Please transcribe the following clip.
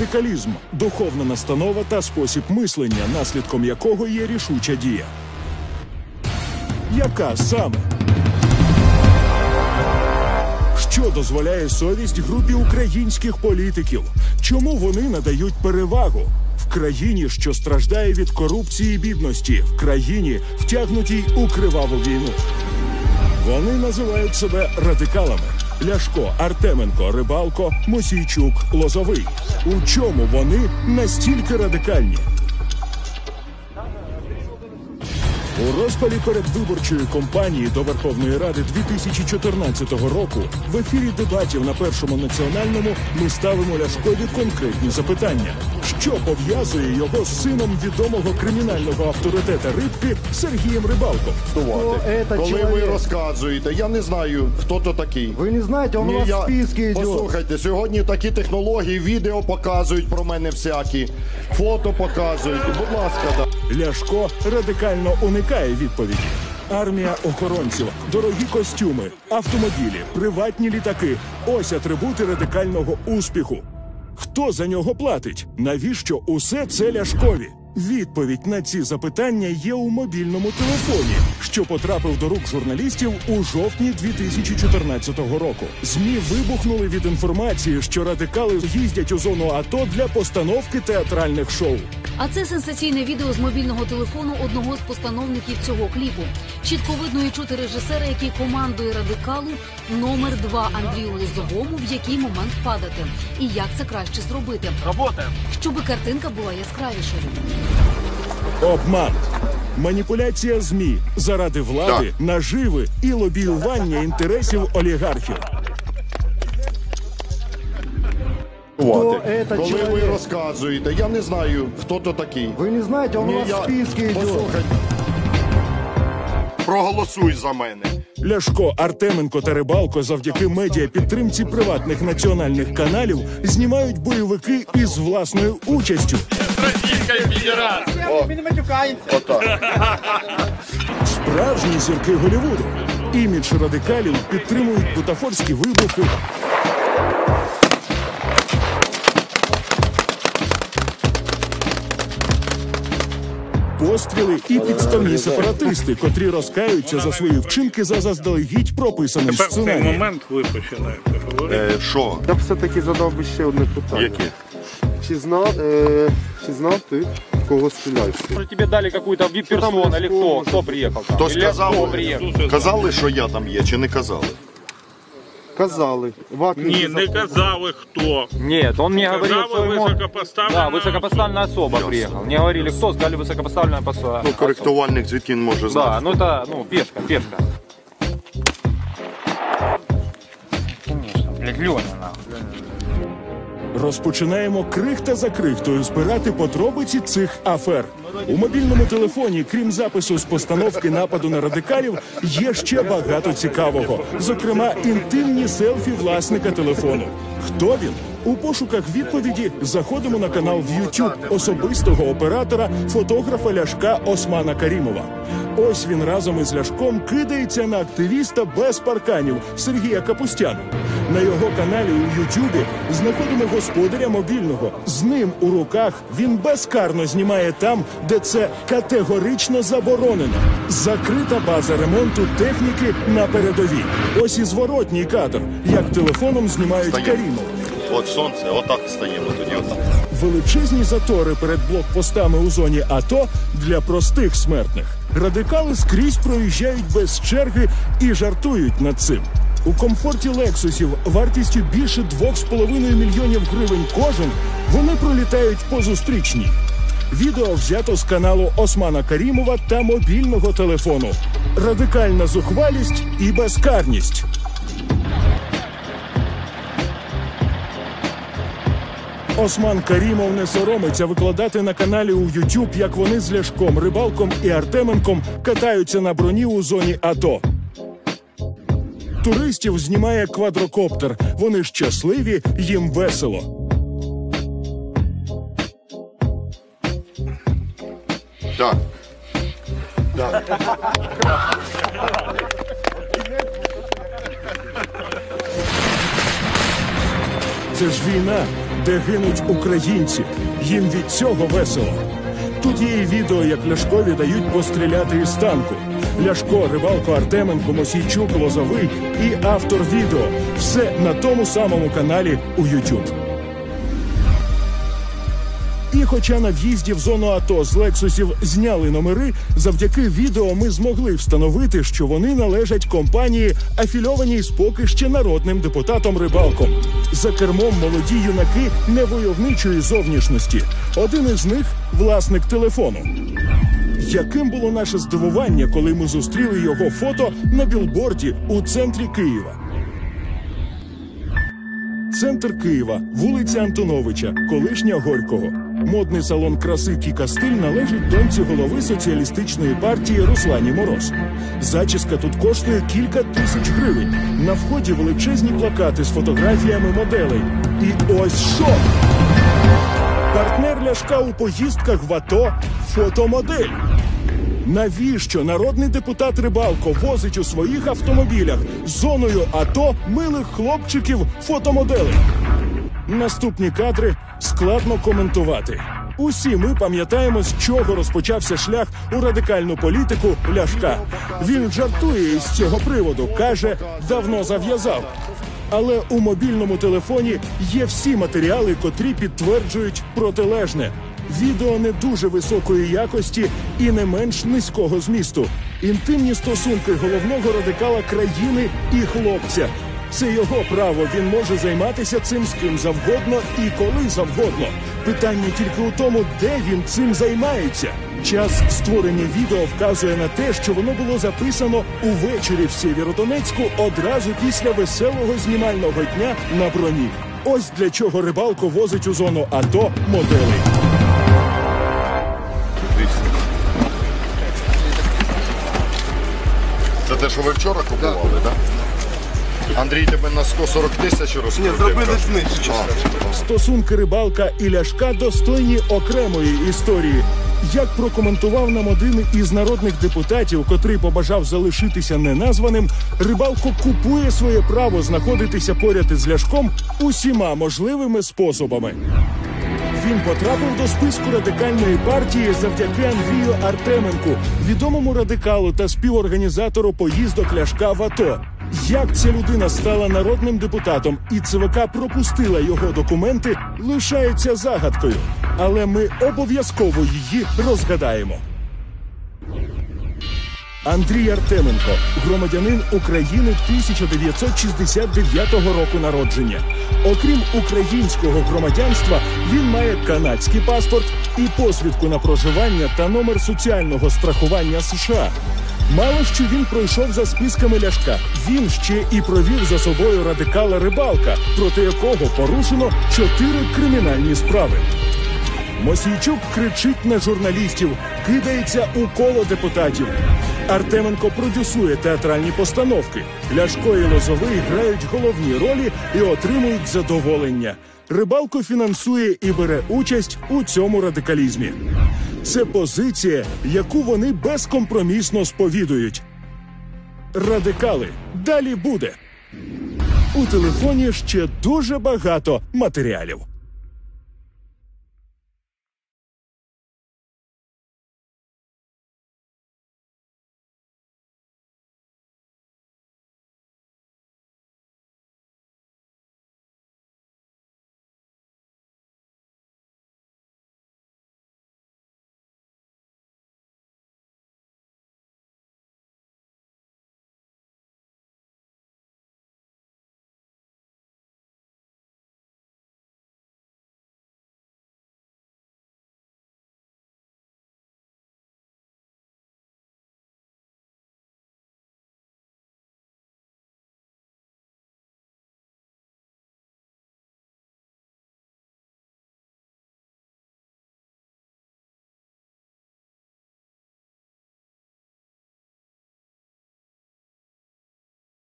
Радикалізм духовна настанова та спосіб мислення, наслідком якого є рішуча дія. Яка саме? Що дозволяє совість групі українських політиків? Чому вони надають перевагу? В країні, що страждає від корупції і бідності, в країні, втягнутій у криваву війну. Вони називають себе радикалами. Ляшко, Артеменко, Рибалко, Мосійчук, Лозовий. У чому вони настільки радикальні? У розпалі передвиборчої кампанії до Верховної Ради 2014 року в ефірі дебатів на першому національному ми ставимо Ляшкові конкретні запитання, що пов'язує його з сином відомого кримінального авторитета рибки Сергієм Рибалком. это Коли ви человек? розказуєте, я не знаю, хто то такий. Вы не знаете, он у вас я- в списке идет. Послухайте, сьогодні такі технології, відео показують про мене всякі, фото показують. Будь ласка, да. Ляшко радикально уникає відповіді. Армія охоронців, дорогі костюми, автомобілі, приватні літаки ось атрибути радикального успіху. Хто за нього платить? Навіщо усе це ляшкові? Відповідь на ці запитання є у мобільному телефоні, що потрапив до рук журналістів у жовтні 2014 року. Змі вибухнули від інформації, що радикали їздять у зону АТО для постановки театральних шоу. А це сенсаційне відео з мобільного телефону одного з постановників цього кліпу. Чітко видно і чути режисера, який командує радикалу номер два Андрію Лозовому, в який момент падати, і як це краще зробити. Работаем. Щоби картинка була яскравішою. Обман. Маніпуляція ЗМІ заради влади, наживи і лобіювання інтересів олігархів. это Коли ви человек? розказуєте, я не знаю, хто то такий. Вы не знаете, он Ні, у вас я- в списке идет. Послухайте. Проголосуй за мене. Ляшко, Артеменко та Рибалко завдяки медіа підтримці приватних національних каналів знімають бойовики із власною участю. Мы не матюкаемся. Справжні зірки Голівуду. Імідж радикалів підтримують бутафорські вибухи. Постріли і підставні сепаратисти, котрі розкаються за свої вчинки за заздалегідь прописаним Тепер в цей сценарієм. момент ви починаєте говорити. Е, Що? Я б все-таки задав би ще одне питання. Яке? Чи знав, е, чи знав ти, кого стріляєш? ти? Может, тебе дали какую-то вип-персону или кто? Кто приехал там? Хто Или сказав? кто приехал? Казали, що я там є, чи не казали? Казали. Ваткін Ні, це не запомнив. казали хто. Нет, он мне говорил, Казала что ему... високопоставлена Да, высокопоставленная особа приехала. Мне говорили, кто? Сказали, высокопоставленная посла. Ну, коректувальник звідки він може Да, знати? ну это, ну, пешка, пешка. Конечно, блядь, Леня, нахуй. Розпочинаємо крихта за крихтою збирати подробиці цих афер. У мобільному телефоні, крім запису з постановки нападу на радикалів, є ще багато цікавого. Зокрема, інтимні селфі власника телефону. Хто він? У пошуках відповіді заходимо на канал в YouTube особистого оператора, фотографа Ляшка Османа Карімова. Ось він разом із Ляшком кидається на активіста без парканів Сергія Капустяна. На його каналі у Ютубі знаходимо господаря мобільного. З ним у руках він безкарно знімає там, де це категорично заборонено. Закрита база ремонту техніки на передовій. Ось і зворотній кадр, як телефоном знімають Стаємо. От сонце, отак стаємо тоді. Отак. Величезні затори перед блокпостами у зоні АТО для простих смертних. Радикали скрізь проїжджають без черги і жартують над цим. У комфорті лексусів вартістю більше 2,5 мільйонів гривень кожен вони пролітають по зустрічній. Відео взято з каналу Османа Карімова та мобільного телефону. Радикальна зухвалість і безкарність. Осман Карімов не соромиться викладати на каналі у YouTube, як вони з Ляшком, Рибалком і Артеменком катаються на броні у зоні АТО. Туристів знімає квадрокоптер. Вони щасливі, їм весело. Так. Так. Це ж війна, де гинуть українці. Їм від цього весело. Тут є і відео, як Ляшкові дають постріляти із танку. Ляшко, Рибалко, Артеменко, Мосійчук, Лозовий і автор відео. Все на тому самому каналі у YouTube. І хоча на в'їзді в зону АТО з Лексусів зняли номери, завдяки відео ми змогли встановити, що вони належать компанії, афільованій з поки ще народним депутатом Рибалком. За кермом молоді юнаки невойовничої зовнішності. Один із них власник телефону. Яким було наше здивування, коли ми зустріли його фото на білборді у центрі Києва? Центр Києва, вулиця Антоновича, колишня Горького. Модний салон краси Кіка Стиль належить доньці голови соціалістичної партії Руслані Мороз. Зачіска тут коштує кілька тисяч гривень. На вході величезні плакати з фотографіями моделей. І ось що! Партнер Ляшка у поїздках в АТО фотомодель. Навіщо народний депутат Рибалко возить у своїх автомобілях зоною АТО милих хлопчиків фотомоделей? Наступні кадри складно коментувати. Усі ми пам'ятаємо, з чого розпочався шлях у радикальну політику Ляшка. Він жартує із цього приводу, каже, давно зав'язав. Але у мобільному телефоні є всі матеріали, котрі підтверджують протилежне. Відео не дуже високої якості і не менш низького змісту. Інтимні стосунки головного радикала країни і хлопця. Це його право. Він може займатися цим з ким завгодно і коли завгодно. Питання тільки у тому, де він цим займається. Час створення відео вказує на те, що воно було записано увечері в Сєвєродонецьку одразу після веселого знімального дня на броні. Ось для чого рибалко возить у зону АТО моделей. Це те, що ви вчора купували, так? Андрій тебе на 140 тисяч розкрутив. Ні, зробили знижку. Стосунки рибалка і ляшка достойні окремої історії. Як прокоментував нам один із народних депутатів, котрий побажав залишитися неназваним, рибалко купує своє право знаходитися поряд із ляшком усіма можливими способами. Він потрапив до списку радикальної партії завдяки Андрію Артеменку, відомому радикалу та співорганізатору поїздок Ляшка в АТО. Як ця людина стала народним депутатом і ЦВК пропустила його документи, лишається загадкою. Але ми обов'язково її розгадаємо. Андрій Артеменко, громадянин України 1969 року народження. Окрім українського громадянства, він має канадський паспорт і посвідку на проживання та номер соціального страхування США. Мало що він пройшов за списками ляшка. Він ще і провів за собою радикала рибалка, проти якого порушено чотири кримінальні справи. Мосійчук кричить на журналістів, кидається у коло депутатів. Артеменко продюсує театральні постановки. Ляшко і Лозовий грають головні ролі і отримують задоволення. Рибалко фінансує і бере участь у цьому радикалізмі. Це позиція, яку вони безкомпромісно сповідують. Радикали далі буде. У телефоні ще дуже багато матеріалів.